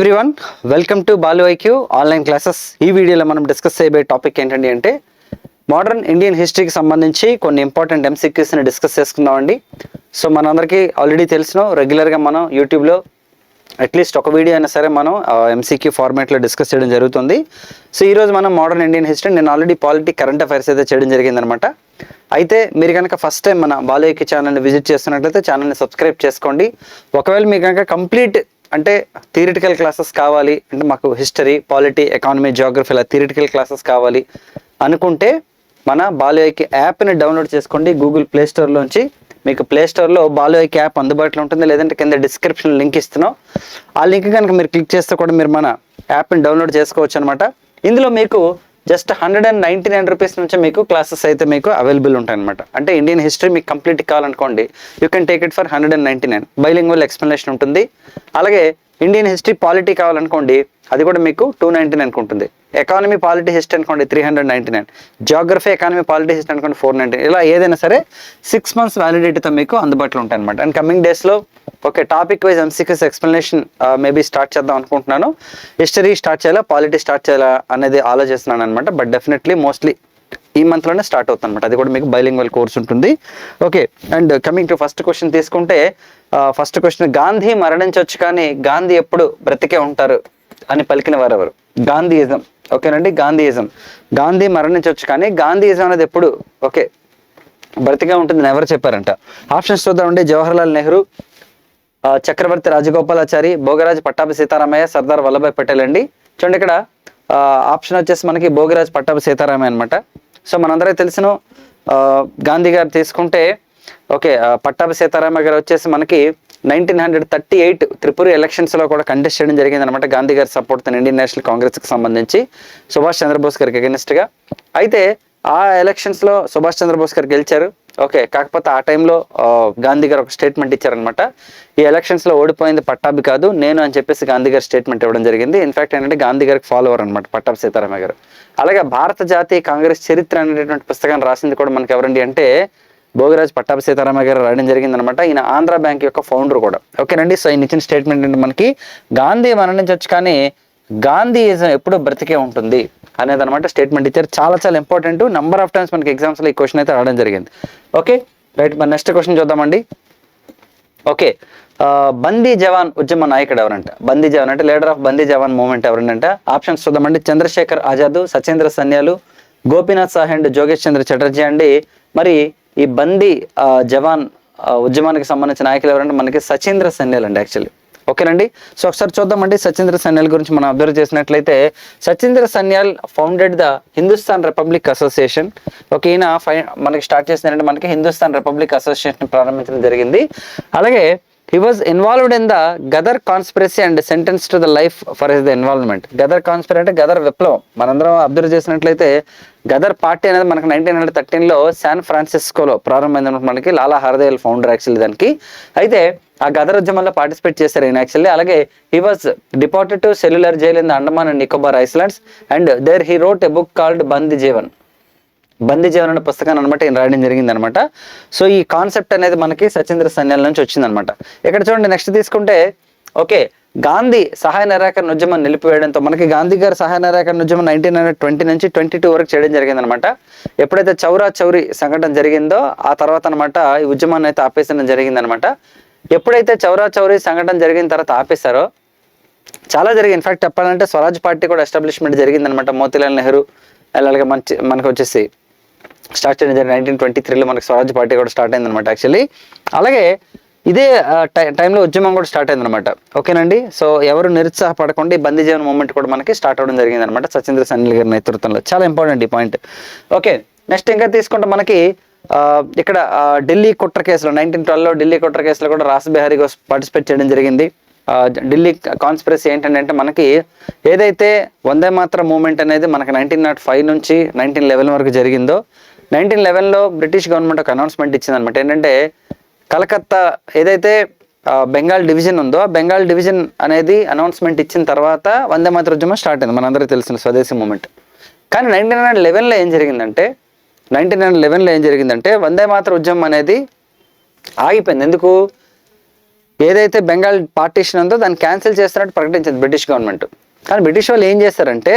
Everyone welcome to Balu IQ online classes ఈ వీడియోలో మనం డిస్కస్ చేయబోయే టాపిక్ ఏంటండి అంటే మోడర్న్ ఇండియన్ హిస్టరీకి సంబంధించి కొన్ని ఇంపార్టెంట్ ఎంసీక్యూస్ని డిస్కస్ చేసుకుందామండి సో మనందరికీ ఆల్రెడీ తెలిసిన రెగ్యులర్గా మనం యూట్యూబ్లో అట్లీస్ట్ ఒక వీడియో అయినా సరే మనం ఎంసీక్యూ ఫార్మాట్లో డిస్కస్ చేయడం జరుగుతుంది. సో ఈరోజు మనం మోడర్న్ ఇండియన్ హిస్టరీ నేను ఆల్రెడీ పాలిటీ కరెంట్ అఫైర్స్ అయితే చేయడం జరిగిందనమాట. అయితే మీరు కనుక ఫస్ట్ టైం మన బాలయ్యకి ఛానల్ని విజిట్ చేస్తున్నట్లయితే ఛానల్ని సబ్స్క్రైబ్ చేసుకోండి. ఒకవేళ మీకు కనుక కంప్లీట్ అంటే థియరిటికల్ క్లాసెస్ కావాలి అంటే మాకు హిస్టరీ పాలిటీ ఎకానమీ జియోగ్రఫీ ఇలా థియరిటికల్ క్లాసెస్ కావాలి అనుకుంటే మన బాలయోకి యాప్ని డౌన్లోడ్ చేసుకోండి గూగుల్ ప్లే స్టోర్లోంచి మీకు ప్లే స్టోర్లో యాప్ అందుబాటులో ఉంటుంది లేదంటే కింద డిస్క్రిప్షన్ లింక్ ఇస్తున్నాం. ఆ లింక్ కనుక మీరు క్లిక్ చేస్తే కూడా మీరు మన యాప్ని డౌన్లోడ్ చేసుకోవచ్చు అనమాట ఇందులో మీకు just hundred and ninety nine rupees నుంచి మీకు క్లాసెస్ అయితే మీకు అవైలబుల్ ఉంటాయి అనమాట అంటే ఇండియన్ హిస్టరీ మీకు complete కావాలనుకోండి you can take it for hundred and ninety nine. Bilingual explanation ఉంటుంది. అలాగే ఇండియన్ హిస్టరీ పాలిటీ కావాలనుకోండి అది కూడా మీకు టూ నైంటీ నైన్ ఉంటుంది ఎకానమీ పాలిటీ హిస్టరీ అనుకోండి three hundred ninety nine geography economy polity history అనుకోండి ఫోర్ నైంటీ ఇలా ఏదైనా సరే సిక్స్ మంత్స్ వ్యాలిడిటీతో మీకు అందుబాటులో ఉంటాయి అనమాట అండ్ కమింగ్ డేస్లో okay topic wise MCQs explanation maybe start చేద్దాం అనుకుంటున్నాను. హిస్టరీ స్టార్ట్ చేయాలా పాలిటీ స్టార్ట్ చేయాలా అనేది ఆలోచిస్తున్నాను అనమాట బట్ డెఫినెట్లీ మోస్ట్లీ ఈ మంత్లోనే స్టార్ట్ అవుతుంది అనమాట అది కూడా మీకు బైలింగ్వల్ కోర్స్ ఉంటుంది. Okay and coming to first question తీసుకుంటే ఫస్ట్ క్వశ్చన్ గాంధీ మరణించవచ్చు కానీ గాంధీ ఎప్పుడు బ్రతికే ఉంటారు అని పలికిన వారు ఎవరు గాంధీయిజం ఓకేనండి గాంధీయిజం. గాంధీ మరణించవచ్చు కానీ గాంధీయిజం అనేది ఎప్పుడు ఓకే బ్రతికే ఉంటుందని ఎవరు చెప్పారంట? ఆప్షన్స్ చూద్దామండి జవహర్లాల్ నెహ్రూ చక్రవర్తి రాజగోపాలాచారి భోగరాజ్ పట్టాభి సీతారామయ్య సర్దార్ వల్లభాయ్ పటేల్ అండి. చూడండి ఇక్కడ ఆప్షన్ వచ్చేసి మనకి భోగరాజ్ పట్టాభి సీతారామయ్య అనమాట సో మనందరికీ తెలిసిన గాంధీ గారు తీసుకుంటే ఓకే పట్టాభి సీతారామయ్య గారు వచ్చేసి మనకి nineteen hundred thirty eight Tripuri ఎలక్షన్స్లో కూడా కంటెస్ట్ చేయడం జరిగింది అనమాట గాంధీ గారి సపోర్ట్ ఇండియన్ నేషనల్ కాంగ్రెస్కి సంబంధించి సుభాష్ చంద్రబోస్ గారికి అగెనిస్ట్గా అయితే ఆ ఎలక్షన్స్లో సుభాష్ చంద్రబోస్ గారు గెలిచారు. ఓకే కాకపోతే ఆ టైంలో గాంధీ గారు ఒక స్టేట్మెంట్ ఇచ్చారనమాట ఈ ఎలక్షన్స్లో ఓడిపోయింది పట్టాభి కాదు నేను అని చెప్పేసి గాంధీ గారు స్టేట్మెంట్ ఇవ్వడం జరిగింది. ఇన్ఫాక్ట్ ఏంటంటే గాంధీ గారికి ఫాలోవర్ అనమాట పట్టాభి సీతారామయ్య గారు. అలాగే భారత జాతీయ కాంగ్రెస్ చరిత్ర అనేటటువంటి పుస్తకాన్ని రాసింది కూడా మనకి ఎవరండి అంటే భోగిరాజ్ పట్టాభి సీతారామయ్య గారు రాయడం జరిగింది అనమాట ఈయన ఆంధ్ర బ్యాంక్ యొక్క ఫౌండర్ కూడా. ఓకేనండి? సో ఈయన ఇచ్చిన స్టేట్మెంట్ ఏంటి మనకి? గాంధీ మరణించవచ్చు కానీ గాంధీయిజం ఎప్పుడు బ్రతికే ఉంటుంది అనేది అనమాట స్టేట్మెంట్ ఇచ్చారు. చాలా చాలా ఇంపార్టెంట్ నెంబర్ ఆఫ్ టైమ్స్ మనకి ఎగ్జామ్స్లో ఈ క్వశ్చన్ అయితే రావడం జరిగింది. ఓకే? రైట్ మరి నెక్స్ట్ క్వశ్చన్ చూద్దామండి. ఓకే. బందీ జవాన్ ఉద్యమ నాయకుడు ఎవరంట? బందీ జవాన్ అంటే లీడర్ ఆఫ్ బందీ జవాన్ మూవ్మెంట్ ఎవరంట ఆప్షన్స్ చూద్దామండి. చంద్రశేఖర్ ఆజాద్ సత్యేంద్ర సన్యాలు గోపీనాథ్ సాహ్ అండ్ జోగేష్ చంద్ర చటర్జీ అండి. మరి ఈ బందీ జవాన్ ఉద్యమానికి సంబంధించిన నాయకులు ఎవరంటే మనకి సచేంద్ర సన్యాలు అండి యాక్చువల్లీ ఓకేనండి? సో ఒకసారి చూద్దామండి సచీంద్ర సన్యాల్ గురించి మనం అబ్జర్వ్ చేసినట్లయితే Sachindra Sanyal founded the Hindustan republic association. Okay ఈయన ఫై మనకి స్టార్ట్ చేసిందంటే మనకి హిందుస్థాన్ రిపబ్లిక్ అసోసియేషన్ ప్రారంభించడం జరిగింది. అలాగే he was involved in the Ghadar conspiracy and sentence to the life for his the involvement Ghadar conspiracy అంటే గదర్ విప్లవం. మనందరం అబ్జర్వ్ చేసినట్లయితే గదర్ పార్టీ అనేది మనకి నైన్టీన్ హండ్రెడ్ థర్టీన్లో శాన్ ఫ్రాన్సిస్కోలో ప్రారంభమైంది మనకి. లాలా హరదేల్ ఫౌండర్ యాక్చువల్లీ దానికి. అయితే ఆ గదర్ ఉద్యమంలో పార్టిసిపేట్ చేశారు ఈయన యాక్చువల్లీ అలాగే he was departed to cellular jail in the Andaman and Nicobar islands and there he wrote a book called Bandi Jivan Bandi Jivan అనే పుస్తకాన్ని అనమాట ఈయన రాయడం జరిగింది అనమాట సో ఈ కాన్సెప్ట్ అనేది మనకి సచేంద్ర సన్యాల నుంచి వచ్చిందనమాట. ఇక్కడ చూడండి నెక్స్ట్ తీసుకుంటే ఓకే గాంధీ సహాయ నిరాకరణ ఉద్యమం నిలిపివేయడంతో మనకి గాంధీ గారి సహాయ నిరాకరణ ఉద్యమం నైన్టీన్ హండ్రెడ్ ట్వంటీ నుంచి ట్వంటీ టూ వరకు చేయడం జరిగింది అనమాట ఎప్పుడైతే చౌరా చౌరి సంఘటన జరిగిందో ఆ తర్వాత అనమాట ఈ ఉద్యమాన్ని అయితే ఆపేసడం జరిగింది అనమాట ఎప్పుడైతే చౌరా చౌరి సంఘటన జరిగిన తర్వాత ఆపేశారో చాలా జరిగింది. ఇన్ఫాక్ట్ చెప్పాలంటే స్వరాజ్ పార్టీ కూడా ఎస్టాబ్లిష్మెంట్ జరిగిందనమాట. మోతీలాల్ నెహ్రూ అలాగే మంచి మనకు వచ్చేసి స్టార్ట్ చేయడం జరిగింది నైన్టీన్ ట్వంటీ త్రీలో మనకి స్వరాజ్ పార్టీ కూడా స్టార్ట్ అయిందనమాట యాక్చువల్లీ అలాగే ఇదే టై టైంలో ఉద్యమం కూడా స్టార్ట్ అయిందనమాట ఓకేనండి? సో ఎవరు నిరుత్సాహపడకుండా ఈ బందీ జీవన మూమెంట్ కూడా మనకి స్టార్ట్ అవ్వడం జరిగింది అనమాట సచేంద్ర సన్నిల్ గారి నేతృత్వంలో. చాలా ఇంపార్టెంట్ ఈ పాయింట్. ఓకే నెక్స్ట్ ఇంకా తీసుకుంటే మనకి ఇక్కడ ఢిల్లీ కుట్ర కేసులో నైన్టీన్ ట్వెల్వ్లో ఢిల్లీ కుట్ర కేసులో కూడా రాస్ బిహారీ ఘోష్ పార్టిసిపేట్ చేయడం జరిగింది. ఢిల్లీ కాన్స్పిరసీ ఏంటంటే మనకి ఏదైతే వందే మాత్రం మూమెంట్ అనేది మనకి నైన్టీన్ నాట్ ఫైవ్ నుంచి నైన్టీన్ లెవెన్ వరకు జరిగిందో నైన్టీన్ లెవెన్లో బ్రిటిష్ గవర్నమెంట్ ఒక అనౌన్స్మెంట్ ఇచ్చింది అనమాట ఏంటంటే కలకత్తా ఏదైతే బెంగాల్ డివిజన్ ఉందో ఆ బెంగాల్ డివిజన్ అనేది అనౌన్స్మెంట్ ఇచ్చిన తర్వాత వందే మాతర ఉద్యమం స్టార్ట్ అయింది. మనందరికీ తెలిసిన స్వదేశీ మూమెంట్. కానీ నైన్టీన్ హండ్రెడ్ లెవెన్లో ఏం జరిగిందంటే నైన్టీన్ హండ్రెడ్ లెవెన్లో ఏం జరిగిందంటే వందే మాతృ ఉద్యమం అనేది ఆగిపోయింది. ఎందుకు? ఏదైతే బెంగాల్ పార్టీషన్ ఉందో దాన్ని క్యాన్సిల్ చేస్తున్నట్టు ప్రకటించింది బ్రిటిష్ గవర్నమెంట్. కానీ బ్రిటిష్ వాళ్ళు ఏం చేస్తారంటే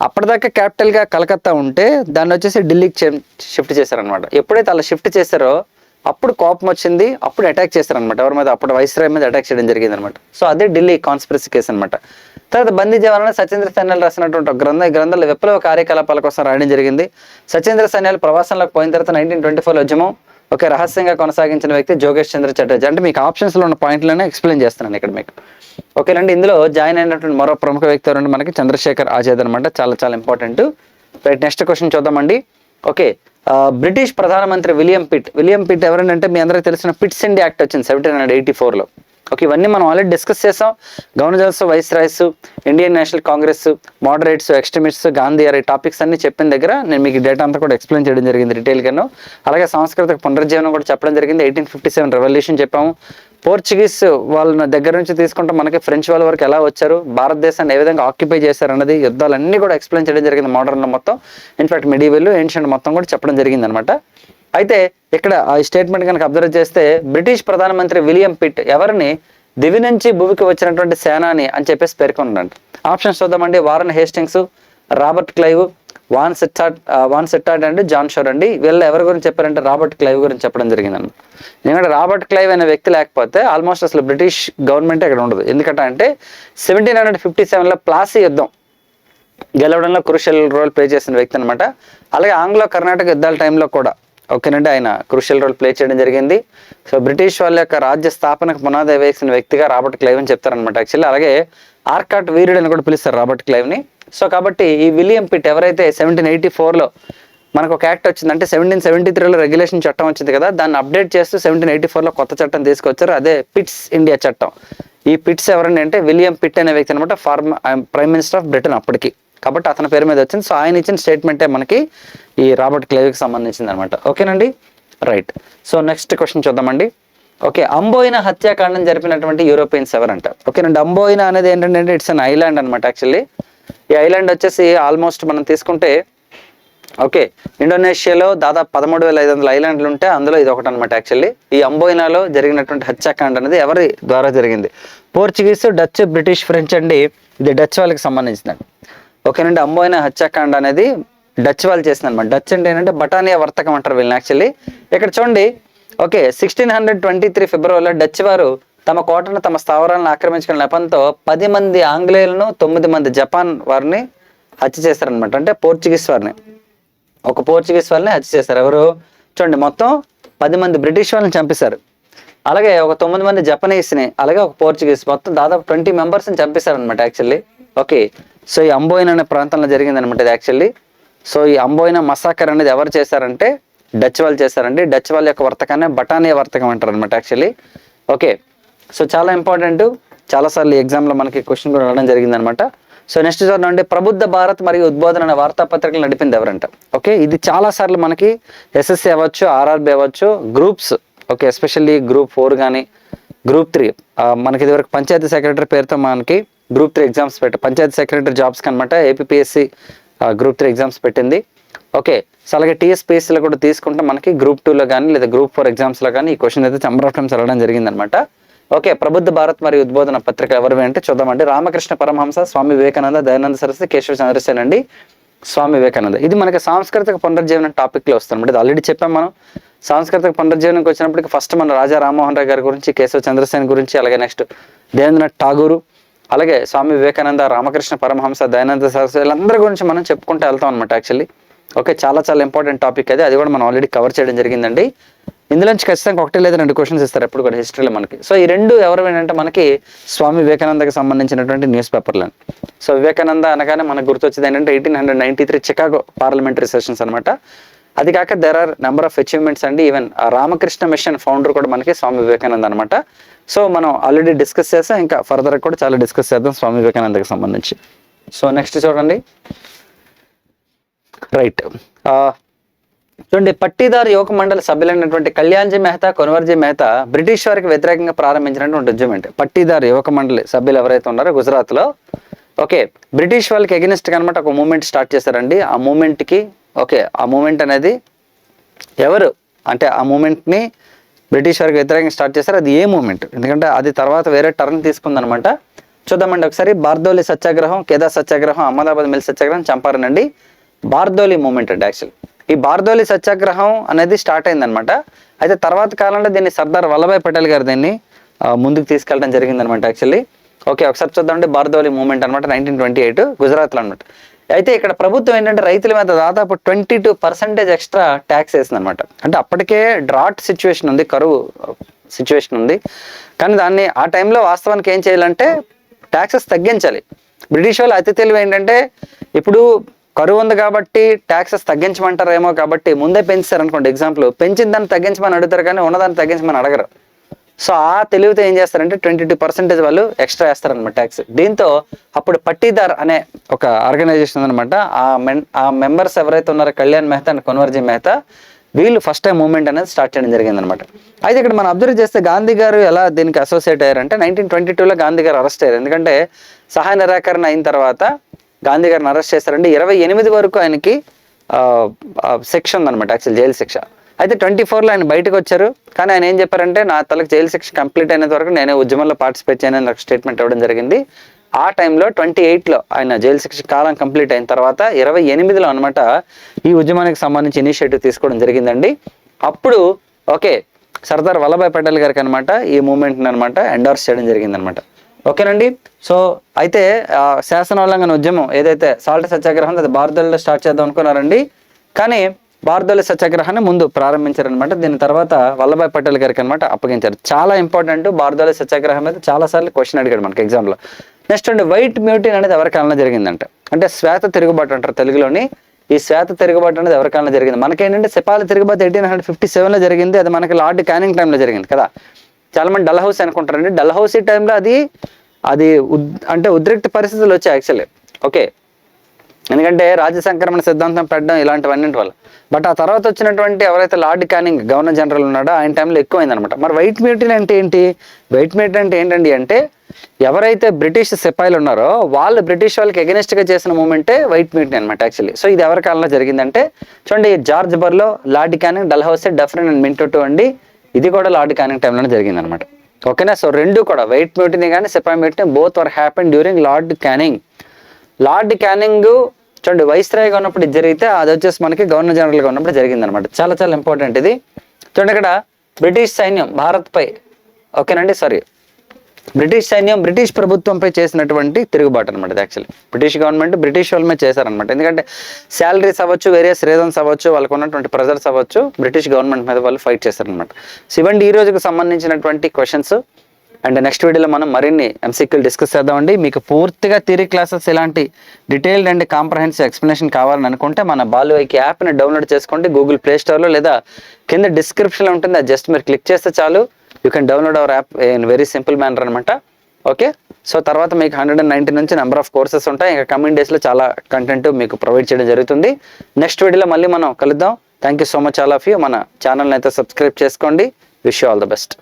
అప్పటిదాకా క్యాపిటల్గా కలకత్తా ఉంటే దాన్ని వచ్చేసి ఢిల్లీకి షిఫ్ట్ చేశారనమాట ఎప్పుడైతే అలా షిఫ్ట్ చేశారో అప్పుడు కోపం వచ్చింది అప్పుడు అటాక్ చేశారనమాట ఎవరి మీద అప్పుడు వైస్రాయ్ మీద అటాక్ చేయడం జరిగింది అనమాట సో అదే ఢిల్లీ కాన్స్పిరసీ కేసు అనమాట తర్వాత బందీ జవాన్ సచేంద్ర సైన్యాలు రాసినటువంటి గ్రంథ గ్రంథం విప్లవ కార్యకలాపాల కోసం రాయడం జరిగింది. సచేంద్ర సైన్యాలు ప్రవాసంలోకి పోయిన తర్వాత నైన్టీన్ ట్వంటీ ఫోర్ ఉద్యమం ఒకే రహస్యంగా కొనసాగించిన వ్యక్తి జోగేష్ చంద్ర చటర్జీ. అంటే మీకు ఆప్షన్స్లో ఉన్న పాయింట్లనే ఎక్స్ప్లెయిన్ చేస్తున్నాను ఇక్కడ మీకు. ఓకేనండి ఇందులో జాయిన్ అయినటువంటి మరో ప్రముఖ వ్యక్తి ఎవరంటే మనకి చంద్రశేఖర్ ఆజాద్ అనమాట చాలా చాలా ఇంపార్టెంట్. రైట్ నెక్స్ట్ క్వశ్చన్ చూద్దామండి. ఓకే బ్రిటిష్ ప్రధానమంత్రి విలియం పిట్. విలియం పిట్ ఎవరంటే మీ అందరికీ తెలిసిన పిట్స్ ఇండి యాక్ట్ వచ్చింది సెవెంటీన్ హండ్రెడ్ ఎయిటీ ఫోర్లో. ఓకే ఇవన్నీ మనం ఆల్రెడీ డిస్కస్ చేసాం. Governors viceroys Indian national congress moderates extremists Gandhi అరే టాపిక్స్ అన్ని చెప్పిన దగ్గర నేను మీకు డేటా అంతా కూడా ఎక్స్ప్లెయిన్ చేయడం జరిగింది డీటెయిల్గాను అలాగే సాంస్కృతిక పునరుజ్జీవనం కూడా చెప్పడం జరిగింది. ఎయిటీన్ ఫిఫ్టీ సెవెన్ రెవల్యూషన్ చెప్పాము. పోర్చుగీస్ వాళ్ళ దగ్గర నుంచి తీసుకుంటే మనకి ఫ్రెంచ్ వాళ్ళ వరకు ఎలా వచ్చారు? భారతదేశాన్ని ఏ విధంగా ఆక్యుపై చేశారు అన్నది యుద్ధాలన్నీ కూడా ఎక్స్ప్లెయిన్ చేయడం జరిగింది మోడర్న్లో మొత్తం. ఇన్ఫాక్ట్ మిడివిల్ ఏన్షియంట్ మొత్తం కూడా చెప్పడం జరిగింది అనమాట అయితే ఇక్కడ ఆ స్టేట్మెంట్ కనుక అబ్జర్వ్ చేస్తే బ్రిటిష్ ప్రధానమంత్రి విలియం పిట్ ఎవరిని దివి నుంచి భూమికి వచ్చినటువంటి సేనాని అని చెప్పేసి పేర్కొన్నాడు ఆప్షన్స్ చూద్దామండి. Warren Hastings Robert Clive Vansittart Vansittart and John Shore అండి. వీళ్ళు ఎవరి గురించి చెప్పారంటే రాబర్ట్ క్లైవ్ గురించి చెప్పడం జరిగిందండి. ఎందుకంటే రాబర్ట్ క్లైవ్ అనే వ్యక్తి లేకపోతే ఆల్మోస్ట్ అసలు బ్రిటిష్ గవర్నమెంట్ ఇక్కడ ఉండదు. ఎందుకంటే అంటే సెవెంటీన్ హండ్రెడ్ ఫిఫ్టీ సెవెన్లో ప్లాసీ యుద్ధం గెలవడంలో క్రూషియల్ రోల్ ప్లే చేసిన వ్యక్తి అనమాట అలాగే ఆంగ్లో కర్ణాటక యుద్ధాల టైంలో కూడా ఓకేనండి ఆయన క్రూషియల్ రోల్ ప్లే చేయడం జరిగింది. సో బ్రిటిష్ వాళ్ళ యొక్క రాజ్య స్థాపనకు పునాది వేసిన వ్యక్తిగా రాబర్ట్ క్లైవ్ అని చెప్తారనమాట యాక్చువల్లీ. అలాగే ఆర్కాట్ వీరుడు అని కూడా పిలుస్తారు రాబర్ట్ క్లైవ్ని. సో కాబట్టి ఈ విలియం పిట్ ఎవరైతే సెవెంటీన్ ఎయిటీ ఫోర్లో మనకు ఒక యాక్ట్ వచ్చింది అంటే సెవెంటీన్ సెవెంటీ త్రీలో రెగ్యులేషన్ చట్టం వచ్చింది కదా దాన్ని అప్డేట్ చేస్తూ సెవెంటీన్ ఎయిటీ ఫోర్లో కొత్త చట్టం తీసుకొచ్చారు అదే పిట్స్ ఇండియా చట్టం. ఈ పిట్స్ ఎవరండి అంటే విలియం పిట్ అనే వ్యక్తి అనమాట former prime minister of Britain అప్పటికి. కాబట్టి అతని పేరు మీద వచ్చింది. సో ఆయన ఇచ్చిన స్టేట్మెంటే మనకి ఈ రాబర్ట్ క్లేవ్కి సంబంధించింది అనమాట ఓకేనండి? రైట్ సో నెక్స్ట్ క్వశ్చన్ చూద్దామండి. ఓకే అంబోయిన హత్యాకాండం జరిపినటువంటి యూరోపియన్స్ ఎవరంట? ఓకేనండి అంబోయిన అనేది ఏంటంటే ఇట్స్ అన్ ఐలాండ్ అనమాట యాక్చువల్లీ ఈ ఐలాండ్ వచ్చేసి ఆల్మోస్ట్ మనం తీసుకుంటే ఓకే ఇండోనేషియాలో దాదాపు పదమూడు వేల ఐదు వందల ఐలాండ్లు ఉంటే అందులో ఇది ఒకటి అనమాట యాక్చువల్లీ. ఈ అంబోయినాలో జరిగినటువంటి హత్యాకాండ అనేది ఎవరి ద్వారా జరిగింది? పోర్చుగీస్ డచ్ బ్రిటిష్ ఫ్రెంచ్ అండి. ఇది డచ్ వాళ్ళకి సంబంధించిందండి ఓకేనండి అంబోయినా హత్యాకాండ అనేది డచ్ వాళ్ళు చేసింది అనమాట డచ్ అంటే ఏంటంటే బటానియా వర్తకం అంటారు వీళ్ళని యాక్చువల్లీ. ఇక్కడ చూడండి okay sixteen hundred twenty three ఫిబ్రవరిలో డచ్ వారు తమ కోటను తమ స్థావరాలను ఆక్రమించుకున్న నెపంతో పది మంది ఆంగ్లేయులను తొమ్మిది మంది జపాన్ వారిని హత్య చేశారనమాట అంటే పోర్చుగీస్ వారిని. ఒక పోర్చుగీస్ వాళ్ళని హత్య చేశారు. ఎవరు? చూడండి మొత్తం పది మంది బ్రిటిష్ వాళ్ళని చంపేశారు. అలాగే ఒక తొమ్మిది మంది జపనీస్ని అలాగే ఒక పోర్చుగీస్ మొత్తం దాదాపు ట్వంటీ మెంబర్స్ని చంపేశారనమాట యాక్చువల్లీ. ఓకే సో ఈ అంబోయిన్ అనే ప్రాంతంలో జరిగింది అనమాట ఇది యాక్చువల్లీ. సో ఈ అంబోయిన మసాకర్ అనేది ఎవరు చేశారంటే డచ్ వాళ్ళు చేశారండి. డచ్ వాళ్ళ యొక్క వర్తకాన్ని బటానియా వర్తకం అంటారు అనమాట యాక్చువల్లీ. ఓకే సో చాలా ఇంపార్టెంట్. చాలాసార్లు ఎగ్జామ్లో మనకి క్వశ్చన్ కూడా రావడం జరిగింది అనమాట సో నెక్స్ట్ చూడండి ప్రబుద్ధ భారత్ మరియు ఉద్బోధన అనే వార్తాపత్రికలు నడిపింది ఎవరంట? ఓకే ఇది చాలా సార్లు మనకి ఎస్ఎస్సి అవ్వచ్చు ఆర్ఆర్బి అవ్వచ్చు groups okay especially group four కానీ గ్రూప్ త్రీ మనకి ఇదివరకు పంచాయతీ సెక్రటరీ పేరుతో మనకి గ్రూప్ త్రీ ఎగ్జామ్స్ పెట్ట పంచాయతీ సెక్రటరీ జాబ్స్ అనమాట ఏపీఎస్సి గ్రూప్ త్రీ ఎగ్జామ్స్ పెట్టింది. ఓకే సో అలాగే టీఎస్పీఎస్సీలో కూడా తీసుకుంటే మనకి గ్రూప్ టూలో కానీ లేదా గ్రూప్ ఫోర్ ఎగ్జామ్స్లో కానీ ఈ క్వశ్చన్ అయితే చంబర్ ఆఫ్ టైమ్స్ వెళ్ళడం జరిగిందనమాట. ఓకే ప్రబుద్ధ భారత్ మరియు ఉద్బోధన పత్రిక ఎవరు అంటే చూద్దామండి. రామకృష్ణ పరమహంస స్వామి వివేకానంద దయానంద సరస్వతి కేశవ చంద్రసేన్ అండి. స్వామి వివేకానంద. ఇది మనకి సాంస్కృతిక పునర్జీవనం టాపిక్లో వస్తుంది ఇది ఆల్రెడీ చెప్పాం మనం. సాంస్కృతిక పునరుజ్జీవనంకి వచ్చినప్పటికి ఫస్ట్ మన రాజా రామ్మోహన్ రావు గారి గురించి కేశవ చంద్రసేన్ గురించి అలాగే నెక్స్ట్ దేవేంద్రనాథ్ ఠాగూరు అలాగే స్వామి వివేకానంద రామకృష్ణ పరమహంస దయానంద సరస్వతి వీళ్ళందరి గురించి మనం చెప్పుకుంటూ వెళ్తాం అనమాట యాక్చువల్లీ ఓకే చాలా చాలా ఇంపార్టెంట్ టాపిక్ అది. అది కూడా మనం ఆల్రెడీ కవర్ చేయడం జరిగిందండి. ఇందులోంచి ఖచ్చితంగా ఒకటి లేదా రెండు క్వశ్చన్స్ ఇస్తారు ఎప్పుడు కూడా హిస్టరీలో మనకి. సో ఈ రెండు ఎవరు ఏంటంటే మనకి స్వామి వివేకానందకి సంబంధించినటువంటి న్యూస్ పేపర్లు సో వివేకానంద అనగానే మనకు గుర్తొచ్చేది ఏంటంటే eighteen hundred ninety three Chicago parliamentary sessions అనమాట అది కాక there are number of achievements అండి ఈవెన్ రామకృష్ణ మిషన్ ఫౌండర్ కూడా మనకి స్వామి వివేకానంద అనమాట సో మనం ఆల్రెడీ డిస్కస్ చేస్తాం ఇంకా ఫర్దర్ కూడా చాలా డిస్కస్ చేద్దాం స్వామి వివేకానందకి సంబంధించి. సో నెక్స్ట్ చూడండి. రైట్ చూడండి పట్టీదార్ యువక మండలి సభ్యులైనటువంటి కళ్యాణ్జీ మెహతా కొనవర్జీ మెహతా బ్రిటిష్ వారికి వ్యతిరేకంగా ప్రారంభించినటువంటి ఉద్యమం పట్టీదార్ యువక మండలి సభ్యులు ఎవరైతే ఉన్నారో గుజరాత్లో. ఓకే బ్రిటిష్ వాళ్ళకి ఎగెనిస్ట్ అనమాట ఒక మూమెంట్ స్టార్ట్ చేశారండి. ఆ మూమెంట్కి ఓకే ఆ మూమెంట్ అనేది ఎవరు? అంటే ఆ మూమెంట్ని బ్రిటిష్ వారికి వ్యతిరేకంగా స్టార్ట్ చేశారు. అది ఏ మూమెంట్ ఎందుకంటే అది తర్వాత వేరే టర్న్ తీసుకుందనమాట చూద్దామండి ఒకసారి. బార్దోలి సత్యాగ్రహం కేదార్ సత్యాగ్రహం అహ్మదాబాద్ మిల్ సత్యాగ్రహం చంపారనండి. బార్దోలి మూమెంట్ అండి యాక్చువల్ ఈ బార్దోలి సత్యాగ్రహం అనేది స్టార్ట్ అయిందనమాట అయితే తర్వాత కాలంలో దీన్ని సర్దార్ వల్లభాయ్ పటేల్ గారు దీన్ని ముందుకు తీసుకెళ్ళడం జరిగిందనమాట యాక్చువల్లీ ఓకే ఒకసారి చూద్దామంటే బార్దోలి మూమెంట్ అనమాట నైన్టీన్ ట్వంటీ ఎయిట్ గుజరాత్లో అనమాట అయితే ఇక్కడ ప్రభుత్వం ఏంటంటే రైతుల మీద దాదాపు twenty two percentage extra tax వేసింది అనమాట అంటే అప్పటికే డ్రాట్ సిచ్యువేషన్ ఉంది కరువు సిచ్యువేషన్ ఉంది. కానీ దాన్ని ఆ టైంలో వాస్తవానికి ఏం చేయాలంటే ట్యాక్సెస్ తగ్గించాలి. బ్రిటిష్ వాళ్ళు అతి తెలివి ఏంటంటే ఇప్పుడు కరువు ఉంది కాబట్టి ట్యాక్సెస్ తగ్గించమంటారేమో కాబట్టి ముందే పెంచుతారనుకోండి అనుకోండి ఎగ్జాంపుల్ పెంచిన దాన్ని తగ్గించమని అడుగుతారు కానీ ఉన్నదాన్ని తగ్గించమని అడగరు. సో ఆ తెలివితే ఏం చేస్తారంటే ట్వంటీ టూ పర్సెంటేజ్ వాళ్ళు ఎక్స్ట్రా వేస్తారనమాట ట్యాక్స్ దీంతో అప్పుడు పట్టీదార్ అనే ఒక ఆర్గనైజేషన్ అనమాట ఆ మెన్ ఆ మెంబర్స్ ఎవరైతే ఉన్నారో కళ్యాణ్ మెహతా అండ్ కొన్వర్జీ మెహతా వీళ్ళు ఫస్ట్ టైం మూవ్మెంట్ అనేది స్టార్ట్ చేయడం జరిగింది అనమాట అయితే ఇక్కడ మనం అబ్జర్వ్ చేస్తే గాంధీ గారు ఎలా దీనికి అసోసియేట్ అయ్యారంటే నైన్టీన్ ట్వంటీ టూలో గాంధీ గారు అరెస్ట్ అయ్యారు. ఎందుకంటే సహాయ నిరాకరణ అయిన తర్వాత గాంధీ గారిని అరెస్ట్ చేస్తారంటే ఇరవై ఎనిమిది వరకు ఆయనకి శిక్ష ఉందన్నమాట యాక్చువల్ జైలు శిక్ష. అయితే ట్వంటీ ఫోర్లో ఆయన బయటకు వచ్చారు. కానీ ఆయన ఏం చెప్పారంటే నా తలకు జైలు శిక్ష కంప్లీట్ అయినంత వరకు నేనే ఉద్యమంలో పార్టిసిపేట్ చేయను నాకు స్టేట్మెంట్ ఇవ్వడం జరిగింది. ఆ టైంలో ట్వంటీ ఎయిట్లో ఆయన జైలు శిక్ష కాలం కంప్లీట్ అయిన తర్వాత ఇరవై ఎనిమిదిలో అనమాట ఈ ఉద్యమానికి సంబంధించి ఇనిషియేటివ్ తీసుకోవడం జరిగిందండి. అప్పుడు ఓకే సర్దార్ వల్లభాయ్ పటేల్ గారికి అనమాట ఈ మూమెంట్ని అనమాట ఎండోర్స్ చేయడం జరిగిందనమాట ఓకేనండి? సో అయితే శాసనోల్లంఘన ఉద్యమం ఏదైతే సాల్ట్ సత్యాగ్రహం అది భారతదేశంలో స్టార్ట్ చేద్దాం అనుకున్నారండి కానీ భారతదేశ సత్యాగ్రహాన్ని ముందు ప్రారంభించారనమాట దీని తర్వాత వల్లభాయ్ పటేల్ గారికి అనమాట అప్పగించారు. చాలా ఇంపార్టెంట్ భారతదేశ సత్యాగ్రహం మీద చాలా సార్లు క్వశ్చన్ అడిగాడు మనకి ఎగ్జామ్లో. నెక్స్ట్ అండి వైట్ మ్యూటిన్ అనేది ఎవరి కాలంలో జరిగిందంట? అంటే శ్వేత తిరుగుబాటు అంటారు తెలుగులోని. ఈ శ్వేత తిరుగుబాటు అనేది ఎవరి కాలంలో జరిగింది? మనకేంటంటే సిపాల తిరుగుబాటు ఎయిటీన్ హండ్రెడ్ ఫిఫ్టీ సెవెన్లో జరిగింది. అది మనకి లార్డ్ క్యానింగ్ టైంలో జరిగింది కదా. చాలా మంది డల్ హౌస్ అనుకుంటారండి. డల్ హౌస్ ఈ టైంలో అది అది ఉద్- అంటే ఉద్రిక్త పరిస్థితులు వచ్చాయి యాక్చువల్లీ ఓకే ఎందుకంటే రాజ్య సంక్రమణ సిద్ధాంతం పెట్టడం ఇలాంటివన్నింటి వల్ల. బట్ ఆ తర్వాత వచ్చినటువంటి ఎవరైతే లార్డ్ క్యానింగ్ గవర్నర్ జనరల్ ఉన్నాడో ఆయన టైంలో ఎక్కువైంది అనమాట మరి వైట్ మ్యూటిన్ అంటే ఏంటి? వైట్ మ్యూటిన్ అంటే ఏంటండి అంటే ఎవరైతే బ్రిటిష్ సిపాయిలు ఉన్నారో వాళ్ళు బ్రిటిష్ వాళ్ళకి against గా చేసిన మూమెంటే వైట్ మ్యూటిన్ అనమాట యాక్చువల్లీ సో ఇది ఎవరి కాలంలో జరిగిందంటే చూడండి George Barlow Lord Canning Dalhousie Dufferin and Minto అండి. ఇది కూడా లార్డ్ క్యానింగ్ టైంలోనే జరిగింది అనమాట ఓకేనా? సో రెండు కూడా వైట్ మ్యూటిని కానీ sepoy mutiny both were happen during Lord Canning Lord Canning చూడండి వైస్రాయ్గా ఉన్నప్పుడు ఇది జరిగితే అది వచ్చేసి మనకి గవర్నర్ జనరల్గా ఉన్నప్పుడు జరిగింది అనమాట చాలా చాలా ఇంపార్టెంట్ ఇది. చూడండి ఇక్కడ బ్రిటిష్ సైన్యం భారత్పై. ఓకేనండి? సారీ బ్రిటిష్ సైన్యం బ్రిటిష్ ప్రభుత్వంపై చేసినటువంటి తిరుగుబాటు అనమాట ఇది యాక్చువల్లీ బ్రిటిష్ గవర్నమెంట్ బ్రిటిష్ వాళ్ళ చేశారనమాట ఎందుకంటే శాలరీస్ అవ్వచ్చు వేరియస్ రీజన్స్ అవ్వచ్చు వాళ్ళకు ఉన్నటువంటి ప్రెజర్స్ అవ్వచ్చు బ్రిటిష్ గవర్నమెంట్ మీద వాళ్ళు ఫైట్ చేశారనమాట సో ఇవ్వండి ఈ రోజుకు సంబంధించినటువంటి క్వశ్చన్స్ అండ్ నెక్స్ట్ వీడియోలో మనం మరిన్ని ఎంసీక్యూలు డిస్కస్ చేద్దామండి. మీకు పూర్తిగా థియరీ క్లాసెస్ ఇలాంటి డీటెయిల్డ్ అండ్ కాంప్రహెన్సివ్ ఎక్స్ప్లెనేషన్ కావాలని అనుకుంటే మన బాలువైకి యాప్ని డౌన్లోడ్ చేసుకోండి. గూగుల్ ప్లే స్టోర్లో లేదా కింద డిస్క్రిప్షన్లో ఉంటుంది. అది జస్ట్ మీరు క్లిక్ చేస్తే చాలు. You can download our app in very simple manner అనమాట ఓకే సో తర్వాత మీకు హండ్రెడ్ అండ్ నైంటీ నుంచి నెంబర్ ఆఫ్ కోర్సెస్ ఉంటాయి. ఇంకా కమింగ్ డేస్లో చాలా కంటెంట్ మీకు ప్రొవైడ్ చేయడం జరుగుతుంది. నెక్స్ట్ వీడియోలో మళ్ళీ మనం కలుద్దాం. Thank you so much all of you మన ఛానల్ని అయితే సబ్స్క్రైబ్ చేసుకోండి. Wish you all the best